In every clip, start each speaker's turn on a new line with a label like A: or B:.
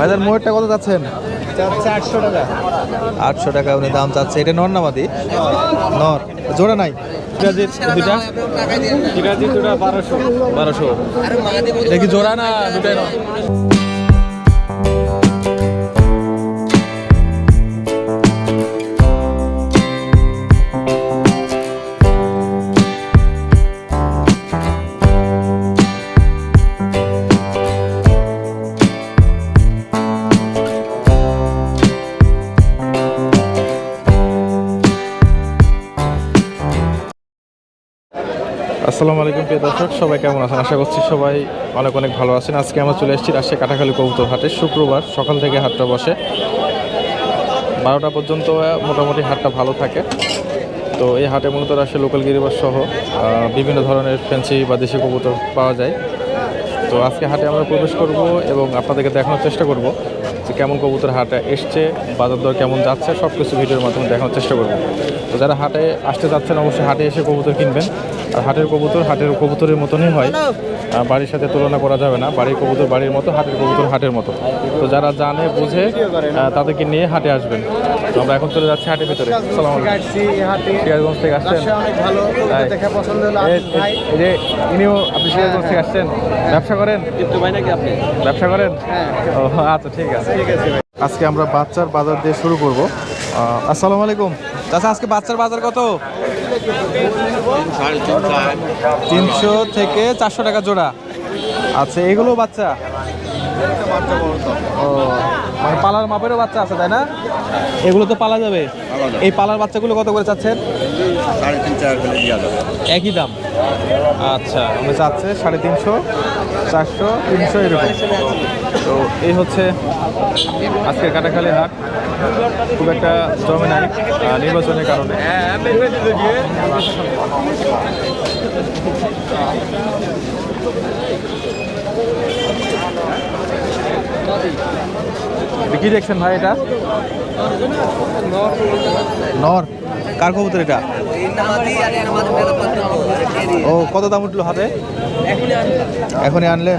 A: ভাইজান মোয়েরটা কত চাচ্ছেন?
B: চাচ্ছে আটশো টাকা।
A: আটশো টাকা উনি দাম চাচ্ছে। এটা নর না মাদি? নর। জোড়া নাই? সিরাজির দুটা
B: দুটা বারোশো।
A: বারোশো। এটা কি জোড়া না দুটাই নর? আসসালামু আলাইকুম, প্রিয় দর্শক। সবাই কেমন আছেন? আশা করছি সবাই অনেক অনেক ভালো আছেন। আজকে আমরা চলে এসেছি রাজশাহী কাটাখালী কবুতর হাটে শুক্রবার সকাল থেকে হাটটা বসে। বারোটা পর্যন্ত মোটামুটি হাটটা ভালো থাকে। তো এই হাটে মূলত রাজশাহী লোকাল গিরিবাস সহ বিভিন্ন ধরনের ফ্যান্সি বা দেশি কবুতর পাওয়া যায়। তো আজকে হাটে আমরা প্রবেশ করব এবং আপনাদেরকে দেখানোর চেষ্টা করব যে কেমন কবুতর হাটে এসছে, বাজার দর কেমন যাচ্ছে সব কিছু ভিডিওর মাধ্যমে দেখানোর চেষ্টা করব। তো যারা হাটে আসতে যাচ্ছেন, অবশ্যই হাটে এসে কবুতর কিনবেন। আর হাটের কবুতর হাটের কবুতরের মতনই হয়। বাড়ির সাথে তুলনা করা যাবে না। বাড়ির কবুতর বাড়ির মতো হাটের কবুতর হাটের মতো। তো যারা জানে বুঝে তাদেরকে নিয়ে হাটে আসবেন। আমরা এখন চলে যাচ্ছি হাটের ভিতরে। সালাম সিরাজগঞ্জ থেকে আসছেন? এই- যে ইনিও আপনি সিরাজগঞ্জ থেকে আসছেন? ব্যবসা করেন? ব্যবসা করেন?
B: হ্যাঁ।
A: ও আচ্ছা ঠিক আছে।
B: ঠিক আছে ভাই।
A: আজকে আমরা বাচ্চার বাজার দিয়ে শুরু করব। আহ, আসসালামু আলাইকুম। চাচা আজকে বাচ্চার বাজার কত? তিনশো থেকে চারশো টাকা জোড়া। আচ্ছা এগুলো বাচ্চা? ও মানে পালার মাপেরও বাচ্চা আছে তাই না? এগুলো তো পালা যাবে। এই পালার বাচ্চাগুলো কত করে চাচ্ছেন?
C: সাড়ে তিন চার করে দেওয়া যাবে।
A: একই দাম? আচ্ছা আমরা চাচ্ছে সাড়ে তিনশো, চারশো, তিনশো এরকম। তো এই হচ্ছে আজকের কাটাখালী হাট। খুব একটা জমে নাই নির্বাচনের কারণে। কি দেখছেন ভাই এটা? নর। কার কবুতর এটা? ও, কত দাম উঠল হাতে? এখনই আনলেন?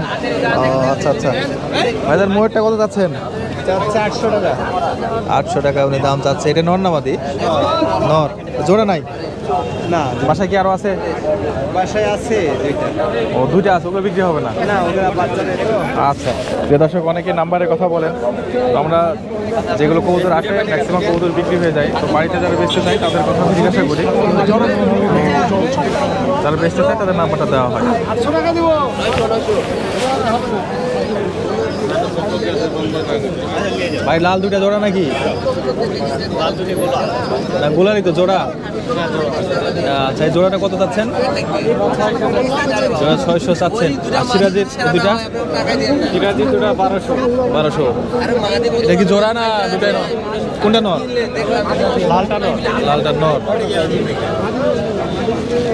A: আচ্ছা আচ্ছা। ভাইজান মোয়েরটা কত যাচ্ছেন
B: আটশো টাকা।
A: আটশো টাকা উনি দাম চাচ্ছে। এটা নর না মাদি নর। জোড়া নাই?
B: না
A: বাসায় কি আরও আছে?
B: বাসায় আছে দুইটা।
A: ও দুইটা আছে ওগুলো বিক্রি হবে না?
B: না ওগুলা বাচ্চাদের
A: আচ্ছা। প্রিয় দর্শক অনেকে নাম্বারে কথা বলেন। তো আমরা যেগুলো কবুতর আসে ম্যাক্সিমাম কবুতর বিক্রি হয়ে যায়। তো বাড়িতে যারা বেচতে চাই তাদের কথা আমি জিজ্ঞাসা করি। যারা বেচতে চায় তাদের নাম্বারটা দেওয়া হয়।
B: আটশো টাকা দিব।
A: ভাই লাল দুইটা জোড়া নাকি? না গোলারই তো জোড়া। আচ্ছা এই জোড়াটা কত চাচ্ছেন? জোড়া ছয়শো চাচ্ছেন। আর সিরাজির দুইটা?
B: সিরাজি দুটা বারোশো।
A: বারোশো। এটা কি জোড়া না দুটাই নর? কোনটা নর?
B: লালটা নয়
A: লালটা নর।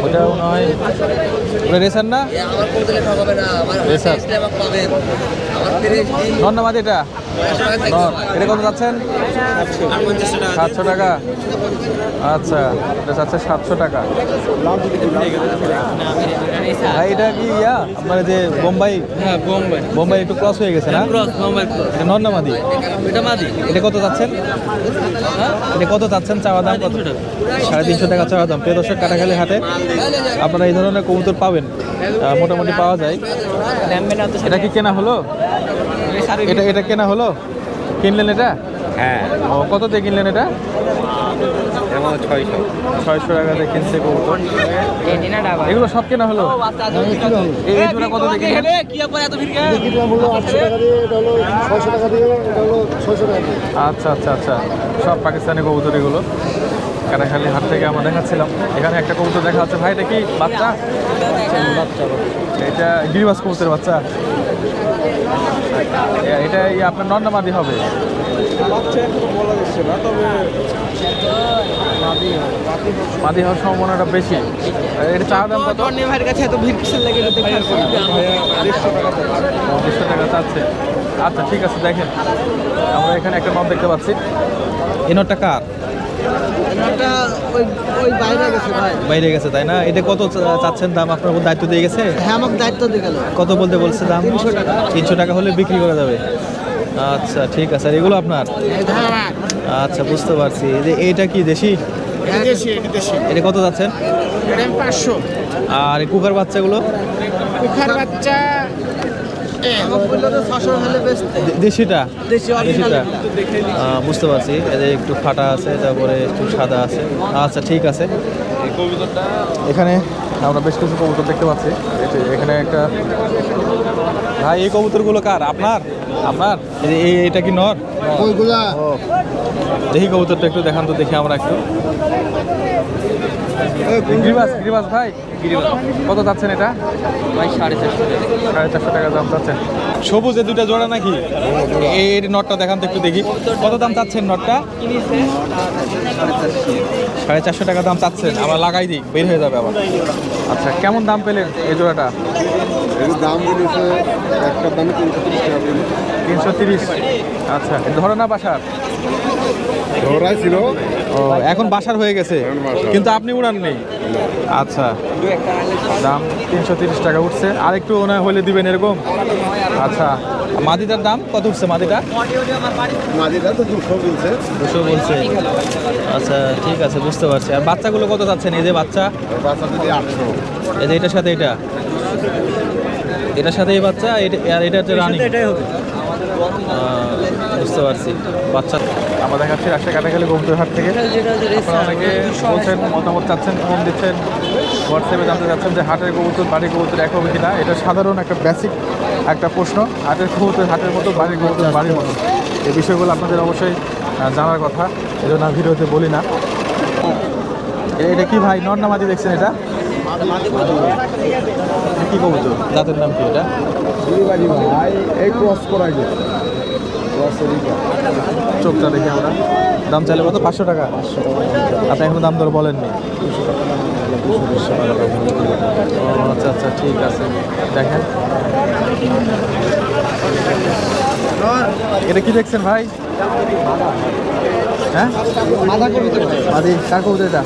A: ওটা হয় ওটা রেসার না? রেসার। মাঝে এটা। এটা কত যাচ্ছেন? সাতশো টাকা। আচ্ছা এটা যাচ্ছে সাতশো টাকা। ভাই এটা কি ইয়া? আপনার যে বোম্বাই?
D: হ্যাঁ বোম্বাই।
A: বোম্বাই একটু ক্রস হয়ে গেছে না?
D: ক্রস
A: এটা মাদি।
D: এটা
A: কত যাচ্ছেন? এটা কত চাচ্ছেন চাওয়া দাম কত? সাড়ে তিনশো টাকা। চাওয়া দাম। প্রিয় দর্শক কাটাখালি হাটে আপনারা এই ধরনের কবুতর পাবেন। মোটামুটি পাওয়া যায়। এটা কি কেনা হলো? এটা এটা কেনা হলো? কিনলেন এটা?
C: হ্যাঁ।
A: ও কত দিয়ে কিনলেন এটা?
C: ছয়শো।
A: ছয়শো টাকা দিয়ে কিনছে এগুলো সব কেনা হলো? এই জোড়া কত দিয়ে আচ্ছা আচ্ছা আচ্ছা। সব পাকিস্তানি কবুতর এগুলো। কাটাখালি হাট থেকে আমরা দেখাচ্ছিলাম। এখানে একটা কবুতর দেখা যাচ্ছে। ভাই এটা কি বাচ্চা। এটা গিরিবাস কবুতরের বাচ্চা। এটা এই আপনার নন্দামাদি হবে। মাদি হওয়ার সম্ভাবনাটা বেশি। এটা চা দাম কত?
D: ভাইয়ের কাছে এত ভিড় কিসের লাগে
B: দেড়শো টাকা।
A: দেড়শো টাকা চাচ্ছে। আচ্ছা ঠিক আছে দেখেন। আমরা এখানে একটা নট দেখতে পাচ্ছি। এই নটটা কার?
D: ওই বাইরে গেছে
A: তাই না? এটা কত চাচ্ছেন দাম? আপনার উপর দায়িত্ব দিয়ে গেছে?
D: হ্যাঁ আমাকে দায়িত্ব দিয়ে গেল।
A: কত বলতে বলছে দাম? তিনশো টাকা। তিনশো টাকা হলে বিক্রি করা যাবে। আচ্ছা ঠিক আছে। এগুলো আপনার? আচ্ছা বুঝতে পারছি। যে এইটা কি দেশি?
D: দেশি এটা
A: কত যাচ্ছেন?
D: পাঁচশো।
A: আর এই কুকার বাচ্চাগুলো?
D: কুখার বাচ্চা
A: দেশিটা? বুঝতে পারছি। এই যে একটু ফাটা আছে তারপরে একটু সাদা আছে। আচ্ছা ঠিক আছে। এখানে আমরা বেশ কিছু কবুতর দেখতে পাচ্ছি। এখানে একটা ভাই এই কবুতরগুলো কার? আপনার? আপনার? এই এটা কি নর?
B: ওইগুলা
A: দেখি কবুতরটা একটু দেখান তো দেখি আমরা একটু। গিরিবাস গিরিবাস ভাই? কত যাচ্ছেন এটা?
C: ভাই সাড়ে চারশো
A: সাড়ে চারশো টাকা দাম চাচ্ছেন সবুজ এই দুইটা জোড়া নাকি? এই নটটা দেখান তো একটু দেখি। কত দাম চাচ্ছেন নটটা? সাড়ে চারশো টাকা দাম চাচ্ছেন। আমরা লাগাই দিই বের হয়ে যাবে আবার। আচ্ছা কেমন দাম পেলেন এই জোড়াটা?
B: এর দাম একটা দামে তিনশো তিরিশ
A: তিনশো তিরিশ। আচ্ছা ধরো না বাসার।
B: ধরাই ছিল।
A: ও এখন বাসার হয়ে গেছে? কিন্তু আপনি উড়ান নেই। আচ্ছা। দাম তিনশো তিরিশ টাকা উঠছে। আর একটু ওনা হলে দিবেন এরকম? আচ্ছা। মাদিটার দাম কত উঠছে মাদিটা?
B: তো দুশো বলছে।
A: দুশো বলছে। আচ্ছা ঠিক আছে বুঝতে পারছি। আর বাচ্চাগুলো কত যাচ্ছেন? এই যে বাচ্চা।
B: বাচ্চা যদি আটশো।
A: এই যে এটার সাথে এটা। এটার সাথে এই বাচ্চা আর এটা হচ্ছে রানিং। বুঝতে পারছি। বাচ্চা আমরা দেখাচ্ছি রাজশাহী কাটাখালী কবুতরহাট থেকে। অনেকে বলছেন মতামত চাচ্ছেন ফোন দিচ্ছেন। হোয়াটসঅ্যাপে জানতে চাচ্ছেন যে হাটের কবুতর বাড়ির কবুতর এক হবে কিনা? এটা সাধারণ একটা বেসিক একটা প্রশ্ন। হাটের কবুতর হাটের মতো বাড়ির কবুতর বাড়ির মতো। এই বিষয়গুলো আপনাদের অবশ্যই জানার কথা। এই জন্য ভিডিওতে বলি না। এটা কি ভাই? নর নামাজি দেখছেন এটা? এটা কি কবুতর? জাতের নাম কি এটা?
B: এই ক্রস ক্রসের
A: চোখটা দেখি আমরা। দাম চাইলে কত? পাঁচশো টাকা। আপনি এখনও দাম দর বলেননি। আচ্ছা আচ্ছা ঠিক আছে। দেখেন। এটা কি দেখছেন ভাই? হ্যাঁ? মাদি কার কবুতর এটা?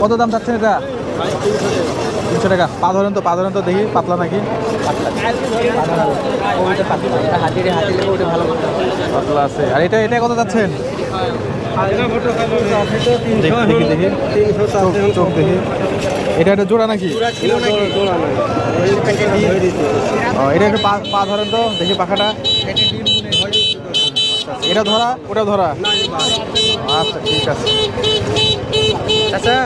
A: কত দাম চাচ্ছেন এটা? তিনশো টাকা। পা ধরেন তো, পা ধরেন তো দেখি, পাতলা নাকি? পাতলা আছে। আর এটা এটা কত যাচ্ছেন? দেখি এটা একটা জোড়া নাকি? এটা একটু পা ধরেন তো, দেখি পাখাটা। এটা ধরা ওটা ধরা। আচ্ছা ঠিক আছে। আচ্ছা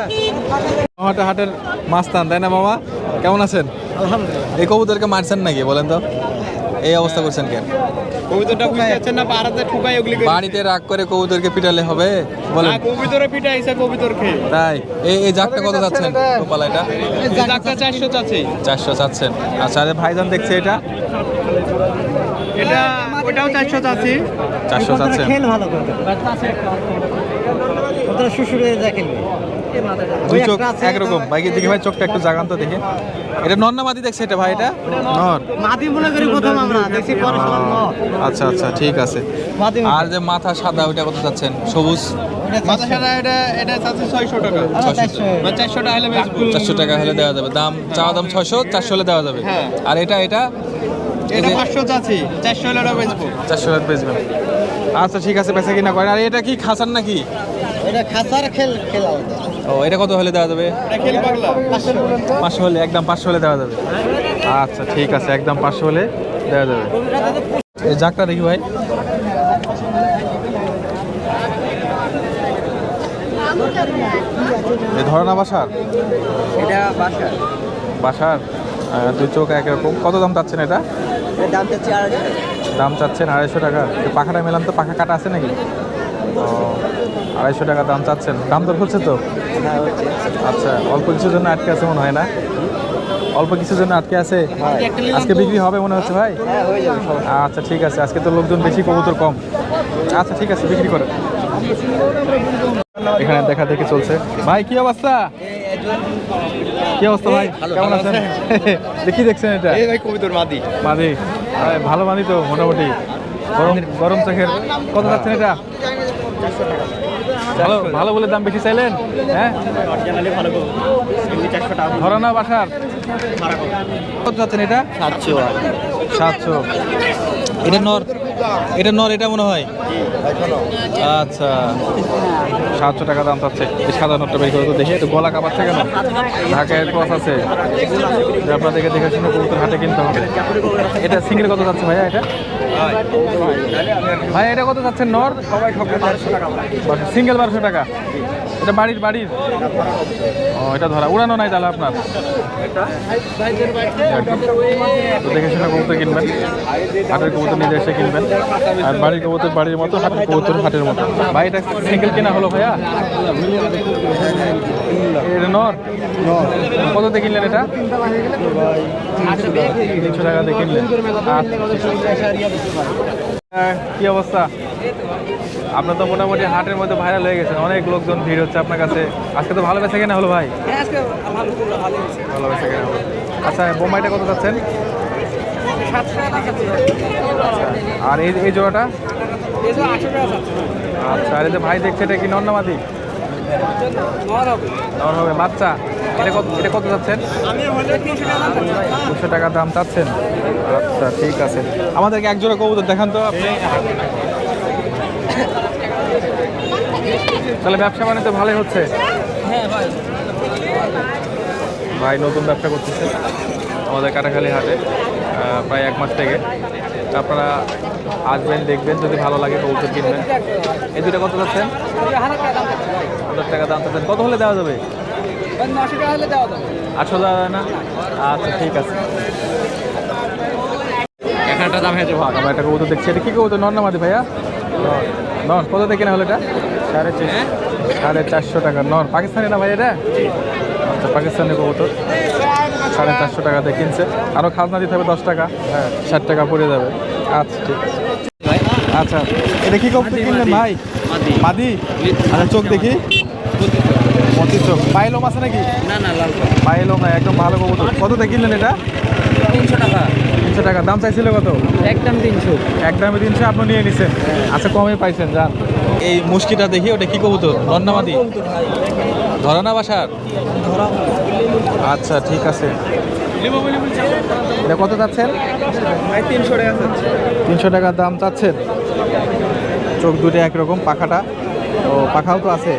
A: মামাটা হাটের মাস্তান তাই না মামা? কেমন আছেন? এই কবুতরকে মারছেন নাকি বলেন তো? এই অবস্থা করছেন কেন?
C: বুঝতে না পাড়াতে ঠুকাই ওগুলি
A: বাড়িতে রাগ করে কবুতরকে পিটালে হবে? বলেন।
C: কবিতরে হিসেবে কবিতর খেয়ে
A: তাই। এই এই জাগটা কত যাচ্ছেন গোপাল এটা?
C: ডাক্তার চারশো চাচ্ছে।
A: চারশো চাচ্ছেন। আচ্ছা ভাইজান দেখছে এটা?
C: এটা ওটাও চারশো চাচ্ছি।
A: চারশো চাচ্ছেন।
D: খেল ভালো করে ওদের শ্বশুরে দেখেন
A: দুই চোখ একরকম। ভাই দেখি ভাই চোখটা একটু জাগান তো দেখি। এটা নর না মাদি দেখছে এটা ভাই এটা? নর।
D: মাদি মনে করি প্রথম আমরা দেখছি পরে
A: আচ্ছা আচ্ছা ঠিক আছে।
D: মাদি
A: আর যে মাথা সাদা ওইটা কত চাচ্ছেন? সবুজ?
C: মাথা সাদা এটা এটা চাচ্ছে ছয়শো টাকা। মানে চারশো টাকা হলে বেচবো
A: চারশো টাকা হলে দেওয়া যাবে। দাম চাওয়া দাম ছয়শো চারশো হলে দেওয়া যাবে।
C: হ্যাঁ।
A: আর এটা এটা?
C: এটা পাঁচশো চাচ্ছি। চারশো হলে ওটা বেচবো।
A: চারশো টাকা বেচবেন। আচ্ছা ঠিক আছে বেচা কিনা করেন। আর এটা কি খাসান নাকি?
D: এটা খাসার খেল খেলা
A: ও এটা কত হলে দেওয়া যাবে?
C: এটা খেল পাগলা।
A: পাঁচশো হলে। একদম পাঁচশো হলে দেওয়া যাবে। আচ্ছা ঠিক আছে একদম পাঁচশো হলে দেওয়া যাবে। এই জাকটা দেখি ভাই। এই ধরনা বাসার।
D: এটা বাসা
A: বাসার? আহ, দুই চোখ একরকম কত দাম চাচ্ছেন এটা?
D: দাম চাচ্ছি আর
A: দাম চাচ্ছেন আড়াইশো টাকা। পাখাটা মেলাম তো পাখা কাটা আছে নাকি? আড়াইশো টাকা দাম চাচ্ছেন। দাম দর হচ্ছে তো? আচ্ছা অল্প কিছুর জন্য আটকে আছে মনে হয় না? অল্প কিছুর জন্য আটকে আছে? আজকে বিক্রি হবে মনে হচ্ছে ভাই?
D: হ্যাঁ হয়ে
A: আচ্ছা ঠিক আছে। আজকে তো লোকজন বেশি কবুতর কম। আচ্ছা ঠিক আছে বিক্রি করে এখানে দেখা দেখি চলছে। ভাই কি অবস্থা? কি অবস্থা ভাই? কেমন আছেন? দেখি দেখছেন এটা?
C: এই ভাই কবিতর মাদি।
A: মাদি? ভালো মাদি তো মোটামুটি। গরম গরম চোখের। কত যাচ্ছেন এটা? ভালো ভালো বলে দাম বেশি চাইলেন? হ্যাঁ? ধরো না বাসার? কত যাচ্ছেন এটা?
D: সাতশো।
A: সাতশো। এটা নর এটা নর, এটা মনে হয়? আচ্ছা। সাতশো টাকা দাম চাচ্ছে। সাদা নটটা বের করে তো দেখি একটু গলা কাপাচ্ছে কেন? ঢাকায় ক্রস আছে। আপনাদেরকে দেখে শুনে কবুতর হাটে কিনতে হবে। এটা সিঙ্গেল কত যাচ্ছে ভাইয়া এটা? ভাই এটা কত যাচ্ছে নর? সবাই সিঙ্গেল বারোশো টাকা। এটা বাড়ির বাড়ির? ও এটা ধরা। উড়ানো নাই তাহলে আপনার? দেখে শুনে কবুতর কিনবেন। হাটের কবুতর নিজে এসে কিনবেন। আর বাড়ির কবুতর বাড়ির মতো হাটের কবুতর হাটের মতো। ভাই এটা সিঙ্গেল কেনা হলো ভাইয়া? এটা নর? কত দিয়ে কিনলেন এটা? তিনশো টাকা দিয়ে কিনলেন। আহ, কি অবস্থা? আপনার তো মোটামুটি হাটের মধ্যে ভাইরাল হয়ে গেছেন অনেক লোকজন ভিড় হচ্ছে আপনার কাছে। আজকে তো ভালো বেচা কেনা হলো ভাই? ভালো বেচা কেনা হলো। আচ্ছা বোম্বাইটা কত যাচ্ছেন? আর এই এই জোড়াটা? আচ্ছা আর এই যে ভাই দেখছে এটা কি নন্নামাদি? নর হবে বাচ্চা। এটা কত এটা কত দুশো টাকা দাম চাচ্ছেন? আচ্ছা ঠিক আছে। আমাদেরকে এক জোড়া কবুতর দেখান তো আপনি। তাহলে ব্যবসা মানে তো ভালোই হচ্ছে? ভাই। নতুন ব্যবসা করতেছে আমাদের কাটাখালি হাটে প্রায় এক মাস থেকে। আপনারা আসবেন দেখবেন যদি ভালো লাগে কবুতর কিনবেন। এই দুটো কত যাচ্ছেন? হাজার টাকা দাম চাচ্ছেন। কত হলে দেওয়া যাবে? আটশো দেওয়া যায় না? আচ্ছা ঠিক আছে। এখানটা দাম হয়েছে ভাগ। আমরা একটা কবুতর দেখছি। এটা কি কবুতর? নর না মাদি ভাইয়া? নর কত থেকে কেনা হলো এটা? সাড়ে চারশো। সাড়ে চারশো টাকা। নন পাকিস্তানি না ভাই এটা? আচ্ছা পাকিস্তানি কবুতর। সাড়ে চারশো টাকা দিয়ে কিনছে। আরও খাজনা দিতে হবে দশ টাকা। হ্যাঁ। ষাট টাকা পড়ে যাবে। আচ্ছা ঠিক আছে। আচ্ছা এটা কি কবুতর কিনলেন ভাই? মাদি। আচ্ছা চোখ দেখি। মতি চোখ। পাইলম আছে নাকি?
C: না না লাল
A: পাইলম না একদম ভালো কবুতর। কত কিনলেন এটা?
C: তিনশো টাকা।
A: তিনশো টাকা। দাম চাইছিল কত?
C: একদম তিনশো।
A: একদমে তিনশো আপনি নিয়ে নিছেন। আচ্ছা কমে পাইছেন যান। এই মুশকিটা দেখি ওটা কি কবুতর? নন্নামাদি ধরা না বাসার? আচ্ছা ঠিক আছে। এটা কত চাচ্ছেন?
C: তিনশো টাকা
A: তিনশো টাকার দাম চাচ্ছেন? চোখ দুটো একরকম পাখাটা। ও পাখাও তো আছে।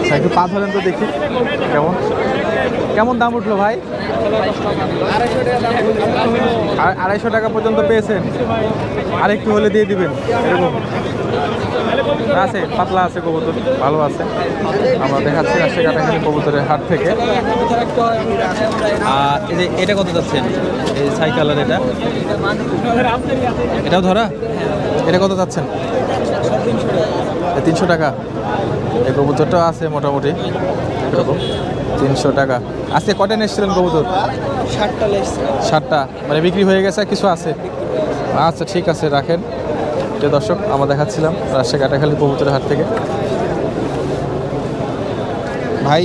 A: আচ্ছা একটু পা ধরেন তো দেখি কেমন? কেমন দাম উঠল ভাই? আড়াইশো টাকা পর্যন্ত পেয়েছেন। আরেকটু হলে দিয়ে দিবেন, এরকম। আছে, পাতলা আছে কবুতর, ভালো আছে। আমরা দেখাচ্ছি রাজশাহী কাটাখালী কবুতরের হাট থেকে। আর এই যে এটা কত যাচ্ছেন এই সাইকেলের এটা? এটাও ধরা? এটা কত যাচ্ছেন তিনশো টাকা। এই কবুতরটাও আছে মোটামুটি। এরকম তিনশো টাকা। আজকে কটা এসেছিলেন কবুতর?
C: ষাটটা
A: মানে বিক্রি হয়ে গেছে আর কিছু আছে? আচ্ছা ঠিক আছে রাখেন। যে দর্শক আমরা দেখাচ্ছিলাম রাজশাহী কাটাখালী কবুতরের হাট থেকে। ভাই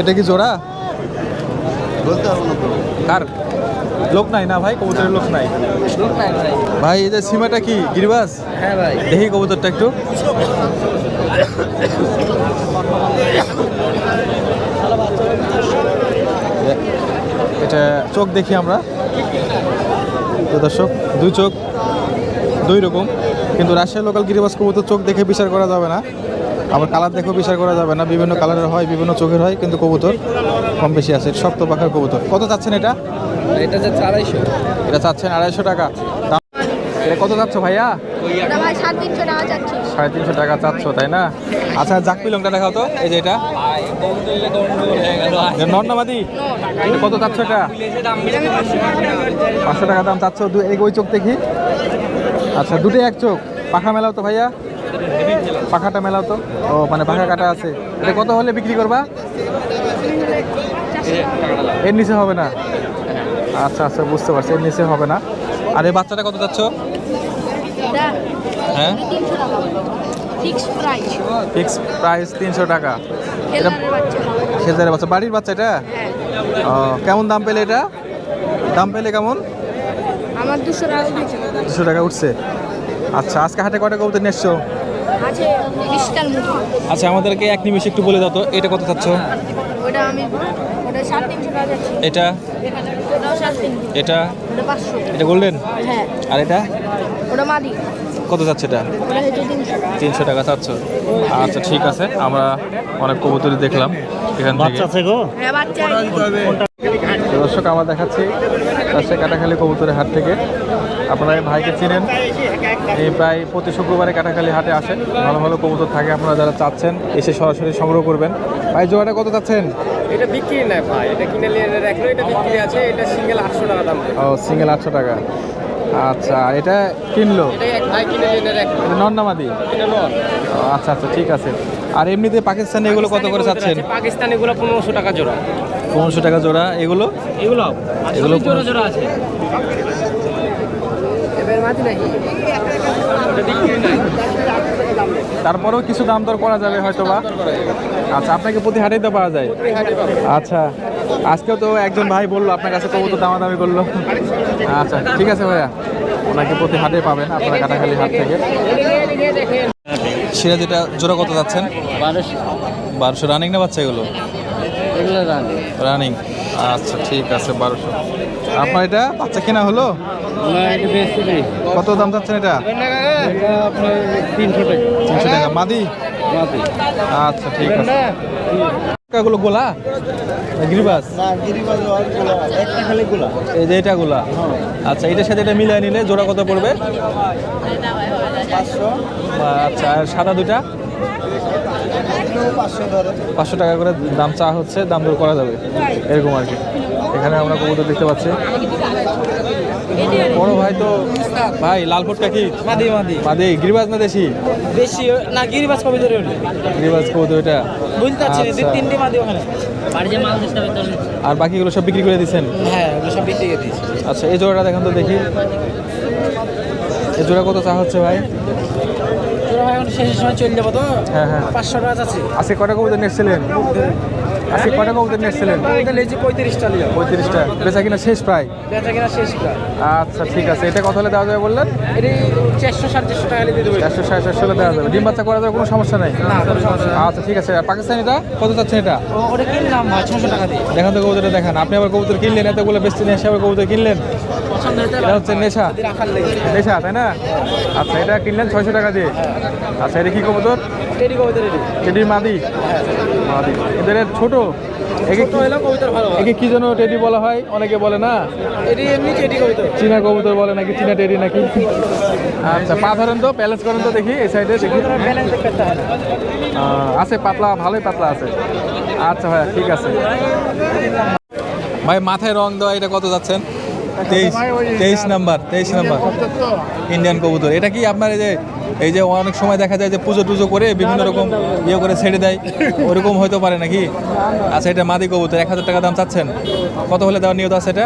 A: এটা কি জোড়া? কার? লোক নাই না ভাই? কবুতরের লোক নাই? ভাই। এই যে সীমাটা কি? গিরিবাস
C: হ্যাঁ ভাই।
A: দেখি কবুতরটা একটু। চোখ দেখি আমরা। তো দর্শক দুই চোখ দুই রকম। কিন্তু রাজশাহী লোকাল গিরিবাস কবুতর চোখ দেখে বিচার করা যাবে না। আবার কালার দেখেও বিচার করা যাবে না। বিভিন্ন কালারের হয় বিভিন্ন চোখের হয় কিন্তু কবুতর কম বেশি আছে। শক্ত পাখার কবুতর। কত চাচ্ছেন এটা?
C: এটা যে আড়াইশো।
A: এটা চাচ্ছেন আড়াইশো টাকা। এটা কত চাচ্ছ ভাইয়া?
E: সাড়ে তিনশো টাকা যাচ্ছি
A: সাড়ে তিনশো টাকা চাচ্ছ তাই না? আচ্ছা জাক পিলংটা দেখাও তো। এই যে এটা। নর্নামাদি কত চাচ্ছ এটা? পাঁচশো টাকা দাম এই ওই চোখ দেখি। আচ্ছা দুটোই এক চোখ। পাখা মেলাও তো ভাইয়া। পাখাটা মেলাও তো। ও মানে পাখা কাটা আছে। এটা কত হলে বিক্রি করবা? এর নিচে হবে না। আচ্ছা আচ্ছা বুঝতে পারছি। এর নিচে হবে না। আর এই বাচ্চাটা কত চাচ্ছ? হ্যাঁ?
E: টাকা। Fix price.
A: ফিক্স প্রাইস তিনশো টাকা। এটা
E: হেলারের বাচ্চা।
A: বাড়ির বাচ্চা এটা?
E: হ্যাঁ।
A: ও, কেমন দাম পেলে এটা? দাম পেলে কেমন?
E: আমার দুশো টাকা
A: দুশো টাকা উঠছে। আচ্ছা আজকে হাটে কটা কবুতর নিয়ে এসছো? আচ্ছা আমাদেরকে এক নিমিষে একটু বলে দাও তো এটা কত চাচ্ছ?
E: ওটা আমি ওটা সাড়ে তিনশো টাকা যাচ্ছি।
A: এটা? এটা? এটা গোল্ডেন?
E: হ্যাঁ।
A: আর এটা?
E: ওটা মাদি।
A: কত যাচ্ছে এটা?
E: তিনশো
A: টাকা চাচ্ছ। আচ্ছা ঠিক আছে। আমরা অনেক কবুতরই দেখলাম এখান থেকে।
E: হ্যাঁ
A: দর্শক আমরা দেখাচ্ছি রাজশাহী কাটাখালী কবুতরের হাট থেকে। আপনারা এই ভাইকে চিনেন। এই প্রায় প্রতি শুক্রবারে কাটাখালী হাটে আসেন। ভালো ভালো কবুতর থাকে। আপনারা যারা চাচ্ছেন এসে সরাসরি সংগ্রহ করবেন। ভাই জোড়াটা কত চাচ্ছেন
C: এটা বিক্রি না ভাই। এটা কিনে নিয়ে রাখল এটা বিক্রি আছে। এটা সিঙ্গেল আটশো টাকা দাম।
A: ও সিঙ্গেল আটশো টাকা। আচ্ছা এটা কিনলো? নন্নামাদি আচ্ছা আচ্ছা ঠিক আছে। আর এমনিতে পাকিস্তানি এগুলো কত করে চাচ্ছেন?
C: পাকিস্তানি গুলো পনেরোশো টাকা জোড়া।
A: পনেরোশো টাকা জোড়া এগুলো?
C: এগুলো
A: এগুলো
C: জোড়া জোড়া আছে।
A: তারপরেও কিছু দাম দর করা যাবে হয়তো বা আচ্ছা আপনাকে প্রতি হাটেই তো পাওয়া যায়। আচ্ছা আজকেও তো একজন ভাই বলল আপনার কাছে কবুতর দামাদামি করল। আচ্ছা ঠিক আছে ভাইয়া। ওনাকে প্রতি হাটে পাবেন আপনারা কাটাখালি হাট থেকে। সিরাজ এটা জোড়া কত যাচ্ছেন? বারোশো। রানিং না বাচ্চা এগুলো
C: রানিং
A: আচ্ছা ঠিক আছে বারোশো। আপনার এটা বাচ্চা কেনা হলো? কত দাম চাচ্ছেন এটা?
C: তিনশো টাকা।
A: তিনশো টাকা। মাদি। আচ্ছা ঠিক আছে। টাকাগুলো গোলা? গিরিবাস?
B: না গিরিবাজ একটা খালি গুলা।
A: এই যে এটা গোলা। আচ্ছা এটার সাথে এটা মিলিয়ে নিলে জোড়া কত পড়বে?
B: পাঁচশো।
A: আচ্ছা আর সাদা দুটা
B: পাঁচশো
A: টাকা করে দাম চা হচ্ছে দাম দর করা যাবে। এরকম আর কি। এখানে আমরা কবুতর দেখতে পাচ্ছি। বড় ভাই তো ভাই লাল ফুটকা কি?
C: মাদি মাদি।
A: মাদি গিরিবাজ না দেশি?
C: বেশি না গিরিবাস কবি ধরে
A: গিরিবাজ কবুতর এটা
C: বুঝতে পারছি না, দুই
A: আচ্ছা।
C: তিনটে মাদি ওখানে। বাড়িতে মাল দিতে হবে
A: আর বাকিগুলো সব বিক্রি করে দিচ্ছেন?
C: হ্যাঁ ওগুলো সব বিক্রি করে দিয়েছি
A: আচ্ছা এই জোড়াটা দেখেন তো দেখি। এই জোড়া কত চা হচ্ছে ভাই?
C: তোরা ভাই এখন শেষের সময় চলে যাব তো।
A: হ্যাঁ হ্যাঁ।
C: পাঁচশো টাকা আছে
A: আজকে কটা কবুতর নিয়েছিলেন আজকে কটা কবুতর
C: পঁয়ত্রিশটা
A: বেচা কিনা শেষ প্রায়?
C: বেচা কিনা শেষ প্রায়।
A: আচ্ছা ঠিক আছে। এটা কত হলে দেওয়া যাবে বললেন?
C: এটি চারশো সাড়ে চারশো টাকা দিয়ে দেবো।
A: চারশো সাড়ে চারশো হলে দেওয়া যাবে। ডিম বাচ্চা করা যাবে কোনো সমস্যা নেই। আচ্ছা ঠিক আছে। পাকিস্তানিটা কত চাচ্ছেন এটা?
C: ওটা কিনলাম ছশো টাকা দিয়ে।
A: দেখান তো কবুতরটা দেখান। আপনি আবার কবুতর কিনলেন? এতগুলো বেচতে নিয়ে এসে আবার কবুতর কিনলেন? এটা হচ্ছে নেশা। নেশা তাই না? আচ্ছা এটা কিনলেন ছয়শো টাকা দিয়ে? আচ্ছা এটা কি কবুতর? টেডির মাদি? মাদি। এদের ছোট? একে
C: ছোট হলেও কবিতার ভালো
A: একে কি যেন টেডি বলা হয়? অনেকে বলে না?
C: এটি এমনি রেডি কবিতা
A: চীনা কবুতর বলে নাকি? চীনা টেডি নাকি? আচ্ছা পা ধরেন তো ব্যালেন্স করেন তো দেখি এই সাইডে দেখি। আছে পাতলা ভালোই পাতলা আছে। আচ্ছা ভাইয়া ঠিক আছে। ভাই মাথায় রং দেওয়া এটা কত যাচ্ছেন? তেইশ তেইশ নাম্বার তেইশ নাম্বার। ইন্ডিয়ান কবুতর। এটা কি আপনার এই যে এই যে অনেক সময় দেখা যায় যে পুজো টুজো করে বিভিন্ন রকম ইয়ে করে ছেড়ে দেয়? ওরকম হয়তো পারে নাকি? আচ্ছা এটা মাদি কবুতর এক হাজার টাকা দাম চাচ্ছেন। কত হলে দেওয়ার নিয়ত আছে এটা?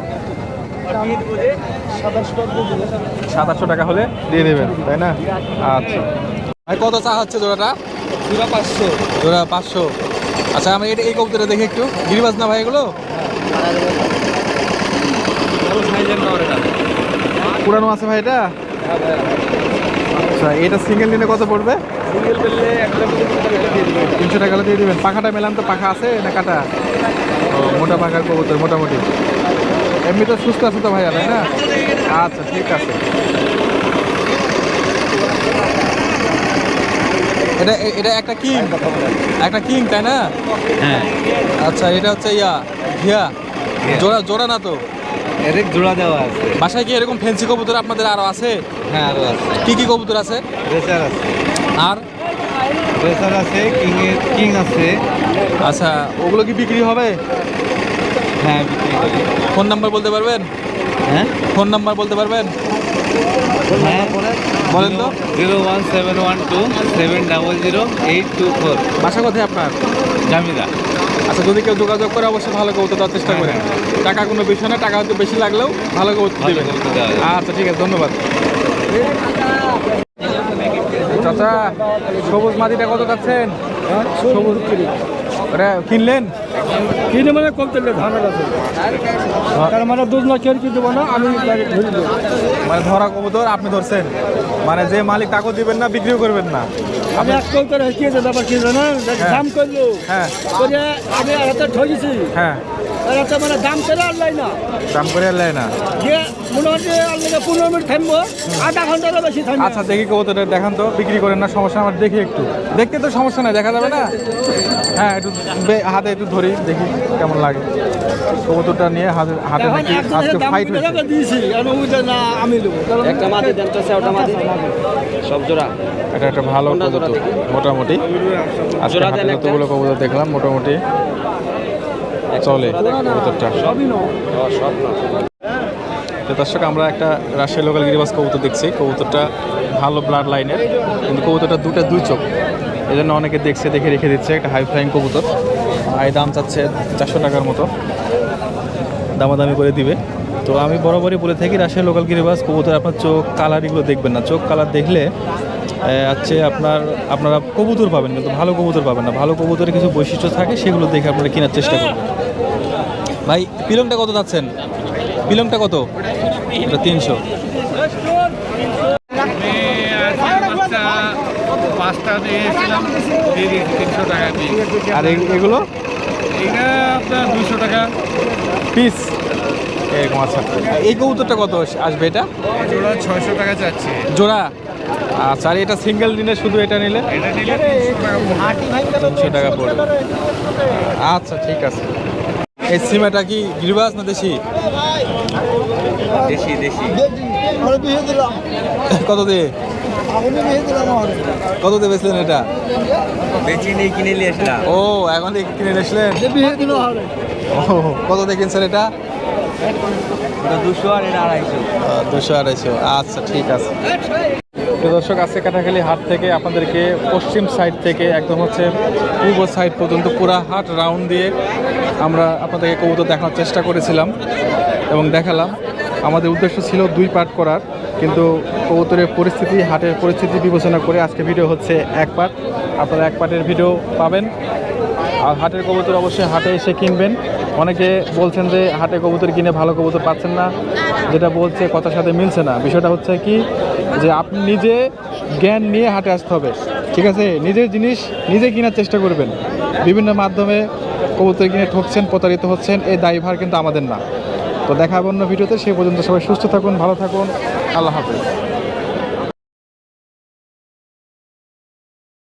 A: সাত আটশো টাকা হলে দিয়ে দেবেন তাই না? আচ্ছা। কত চা হচ্ছে জোড়াটা? জোড়া পাঁচশো। জোড়া পাঁচশো। আচ্ছা আমি এটা এই কবুতরটা দেখি একটু। গিরিবাজ না ভাই এগুলো? পুরানো আছে ভাই এটা? আচ্ছা এটা সিঙ্গেল নিলে কত পড়বে? তিনশো টাকা দিয়ে দেবেন। পাখাটা মেলান তো পাখা আছে না কাটা? ও মোটা পাখার কবুতর মোটামুটি। এমনি তো সুস্থ আছে তো ভাইয়া তাই না? আচ্ছা ঠিক আছে। এটা এটা একটা কিং। একটা কিং তাই না?
F: হ্যাঁ।
A: আচ্ছা এটা হচ্ছে ইয়া ঘিয়া। জোড়া জোড়া না তো?
F: এর জোড়া দেওয়া আছে।
A: বাসায় কি এরকম ফেন্সি কবুতর আপনাদের আরও আছে?
F: হ্যাঁ আরও আছে।
A: কি কি কবুতর আছে?
F: রেসার আছে।
A: আর?
F: রেসার আছে কিং এর কিং আছে।
A: আচ্ছা ওগুলো কি বিক্রি হবে?
F: হ্যাঁ বিক্রি করি
A: ফোন নাম্বার বলতে পারবেন?
F: হ্যাঁ?
A: ফোন নাম্বার বলতে পারবেন?
F: হ্যাঁ
A: বলেন। তো।
F: Zero one seven one two seven double zero eight two four.
A: বাসা কোথায় আপনার?
F: জামিদা।
A: আচ্ছা যদি কেউ যোগাযোগ করে অবশ্যই ভালো কবুতর দেওয়ার চেষ্টা করেন। টাকা কোনো বিষয় না টাকা হয়তো বেশি লাগলেও ভালো কবুতর
F: ভালো
A: দেবেন। আচ্ছা ঠিক আছে ধন্যবাদ। চাচা সবুজ মাটিটা কত চাচ্ছেন? সবুজ। ওটা কিনলেন?
B: কিনে মানে কম তেলে ধানের আছে। তার মানে দুধ না কেউ কিনতে না আমি direct ধরে
A: মানে ধরা কবুতর আপনি ধরছেন। মানে যে মালিক তাকে দিবেন না বিক্রিও করবেন না।
B: আমি এক কৌতার হেঁকিয়েছে ব্যাপার কি জানো
A: হ্যাঁ।
B: দাম করল।
A: হ্যাঁ।
B: আমি এত ঠকেছি
A: হ্যাঁ।
B: এরা মানে দাম করে আনলাই না।
A: দাম করে আর লেয় না?
B: যে মনে হচ্ছে আনলে পনেরো মিনিট থামবো আধা ঘন্টারও বেশি থামবো।
A: আচ্ছা দেখি কবুতরটা দেখান তো বিক্রি করেন না সমস্যা আমার দেখি একটু। দেখতে তো সমস্যা নাই দেখা যাবে না? হ্যাঁ একটু হাতে একটু ধরি দেখি কেমন লাগে। কবুতরটা নিয়ে হাতে হাতে আজকে ফাইট
B: দিয়েছি আর না আমি
C: একটা মাটি দেন তো ওটা সব জোড়া।
A: এটা একটা ভালো মোটামুটি। আজকে কবুতর দেখলাম মোটামুটি। চলে কবুতরটা তো দর্শক আমরা একটা রাজশাহী লোকাল গিরিবাস কবুতর দেখছি। কবুতরটা ভালো ব্লাড লাইনের কিন্তু কবুতরটা দুটা দুই চোখ। এই জন্য অনেকে দেখছে দেখে রেখে দিচ্ছে একটা হাই ফ্লাইং কবুতর। আর দাম চাচ্ছে চারশো টাকার মতো। দামাদামি করে দিবে। তো আমি বরাবরই বলে থাকি রাজশাহী লোকাল গিরিবাস কবুতর আপনার চোখ কালার এগুলো দেখবেন না। চোখ কালার দেখলে আছে আপনার আপনারা কবুতর পাবেন কিন্তু ভালো কবুতর পাবেন না। ভালো কবুতরের কিছু বৈশিষ্ট্য থাকে সেগুলো দেখে আপনারা কেনার চেষ্টা করবেন। ভাই পিলংটা কত যাচ্ছেন? পিলংটা কত? এটা তিনশো।
F: পাঁচটা দিয়েছিলাম তিনশো টাকা দিয়ে
A: আর এগুলো?
F: এটা আপনার দুশো টাকা।
A: পিস। এরকম আচ্ছা এই কবুতরটা কত আসবে এটা?
F: জোড়া ছয়শো টাকা চাচ্ছে
A: জোড়া? আচ্ছা আর এটা সিঙ্গেল দিনে শুধু এটা নিলে?
F: এটা নিলে তিনশো টাকা পড়বে।
A: তিনশো টাকা পড়বে। আচ্ছা ঠিক আছে। এই সিমাটা কি গিরিবাস না দেশি?
F: দেশি দেশি।
A: কত দিয়ে? কত দিয়ে বেচলেন এটা?
F: বেচি নেই কিনে নিয়ে
A: ও এখন কিনে নিয়েছিলেন ও কত দিয়ে কিনছেন এটা?
F: দুশো আর এটা আড়াইশো।
A: দুশো আড়াইশো। আচ্ছা ঠিক আছে। দর্শক আজকে কাটাখালী হাট থেকে আপনাদেরকে পশ্চিম সাইড থেকে একদম হচ্ছে পূর্ব সাইড পর্যন্ত পুরা হাট রাউন্ড দিয়ে আমরা আপনাদেরকে কবুতর দেখানোর চেষ্টা করেছিলাম এবং দেখালাম। আমাদের উদ্দেশ্য ছিল দুই পার্ট করার, কিন্তু কবুতরের পরিস্থিতি, হাটের পরিস্থিতি বিবেচনা করে আজকে ভিডিও হচ্ছে এক পার্ট আপনারা এক পার্টের ভিডিও পাবেন। আর হাটের কবুতর অবশ্যই হাটে এসে কিনবেন। অনেকে বলছেন যে হাটে কবুতর কিনে ভালো কবুতর পাচ্ছেন না, যেটা বলছে কথার সাথে মিলছে না। বিষয়টা হচ্ছে কি যে আপনি নিজে জ্ঞান নিয়ে হাটে আসতে হবে, ঠিক আছে? নিজের জিনিস নিজে কেনার চেষ্টা করবেন। বিভিন্ন মাধ্যমে কবুতর কিনে ঠকছেন, প্রতারিত হচ্ছেন, এই দায়ভার কিন্তু আমাদের না। তো দেখা অন্য ভিডিওতে, সে পর্যন্ত সবাই সুস্থ থাকুন, ভালো থাকুন, আল্লাহ হাফেজ।